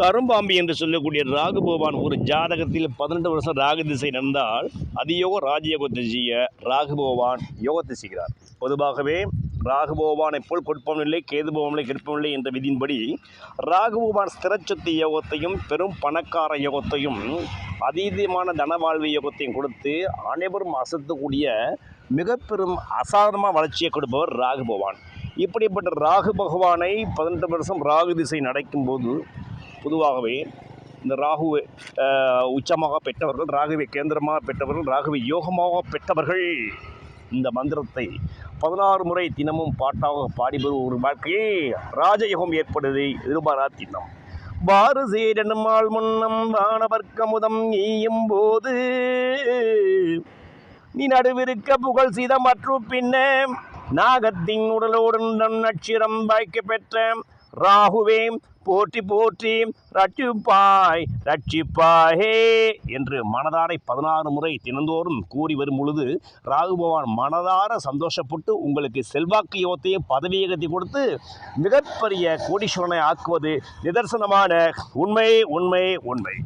கரும்பாம்பி என்று சொல்லக்கூடிய ராகு பகவான் ஒரு ஜாதகத்தில் பதினெட்டு வருஷம் ராகு திசை நடந்தால் அதியோக ராஜயோகத்தை செய்ய ராகு பகவான் யோகத்தை செய்கிறார். பொதுவாகவே ராகு பகவானைப் போல் கொடுப்பவன் இல்லை கேது பகவானை கெடுப்பவன் இல்லை என்ற விதியின்படி ராகு பகவான் ஸ்திரச்சொத்து யோகத்தையும் பெரும் பணக்கார யோகத்தையும் அதீதமான தனவாழ்வு யோகத்தையும் கொடுத்து அனைவரும் அசத்தக்கூடிய மிக பெரும் அசாதாரணமான வளர்ச்சியை கொடுப்பவர் ராகு பகவான் இப்படிப்பட்ட ராகு பகவானை பதினெட்டு வருஷம் ராகு திசை நடக்கும்போது பொதுவாகவே இந்த ராகுவை உச்சமாக பெற்றவர்கள் ராகுவை கேந்திரமாக பெற்றவர்கள் ராகுவை யோகமாக பெற்றவர்கள். இந்த மந்திரத்தை பதினாறு முறை தினமும் பாட்டாக பாடிபெறும் ஒரு வாழ்க்கையே ராஜயோகம் ஏற்படுவதை எதிர்பாரா தினம். வாறு சேரனுமாள் முன்னம் வானவர்க்கமுதம் நீயும் போது நீ நடுவிருக்க புகழ் சிதம் மற்றும் பின்ன நாகத்தின் உடலோடு நட்சிரம் வாய்க்க பெற்ற ராகுவே போற்றி போற்றி ரட்சிப்பாய் ரட்சிப்பாயே என்று மனதாரை பதினாறு முறை தினந்தோறும் கூறி வரும் பொழுது ராகு பகவான் மனதார சந்தோஷப்பட்டு உங்களுக்கு செல்வாக்கு யோகத்தையும் பதவியகத்தை கொடுத்து மிகப்பெரிய கோடீஸ்வரனை ஆக்குவது நிதர்சனமான உண்மை உண்மை உண்மை.